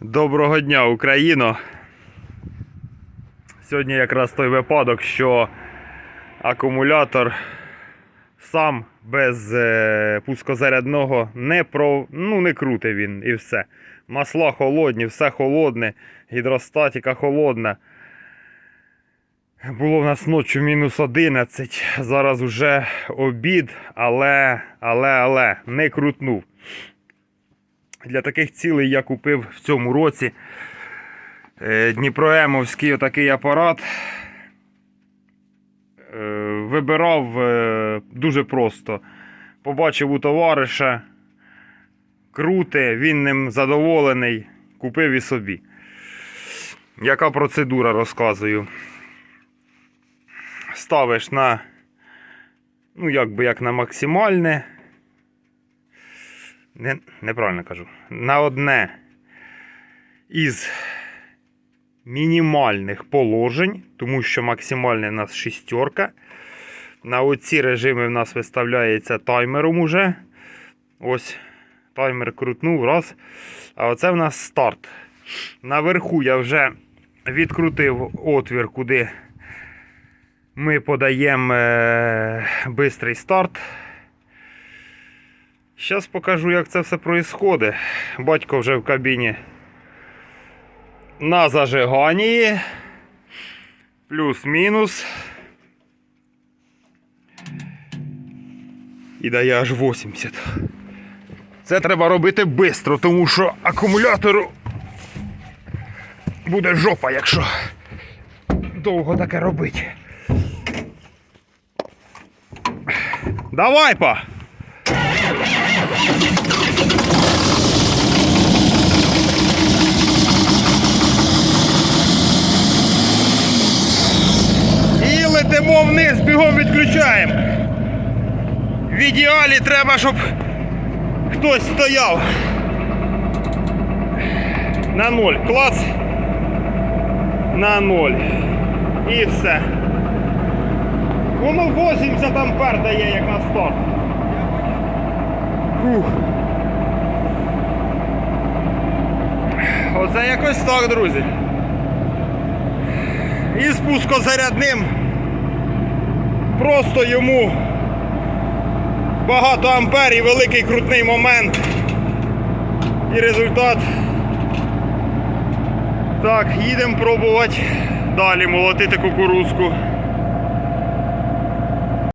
Доброго дня, Україно! Сьогодні якраз той випадок, що акумулятор сам без е, пускозарядного не про, ну, не крутить він і все. Масла холодні, все холодне, гідростатика холодна. Було в нас ночі мінус 11, зараз вже обід, але, але, але не крутнув. Для таких цілей я купив в цьому році е, Дніпроемовський отакий апарат. Е, Вибирав е, дуже просто. Побачив у товариша, круте, він ним задоволений, купив і собі. Яка процедура розказую? Ставиш на, ну, якби як на максимальне. Не, неправильно кажу. На одне із мінімальних положень, тому що максимальне у нас шістерка. На оці режими в нас виставляється таймером уже. Ось таймер крутнув, раз. А оце в нас старт. Наверху я вже відкрутив отвір, куди ми подаємо е, бистрий старт. Зараз покажу, як це все происходить. Батько вже в кабіні на зажиганні. Плюс-мінус. І дає аж 80. Це треба робити швидко, тому що акумулятору буде жопа, якщо довго таке робити. Давай, па! І вниз, бігом відключаємо. В ідеалі треба, щоб хтось стояв. На ноль. Клац. На ноль. І все. Воно 80 ампер дає, як на старт. Фух. Оце якось так, друзі. І спускозарядним. Просто йому багато ампер і великий крутний момент. І результат. Так, їдемо пробувати далі молотити кукурузку.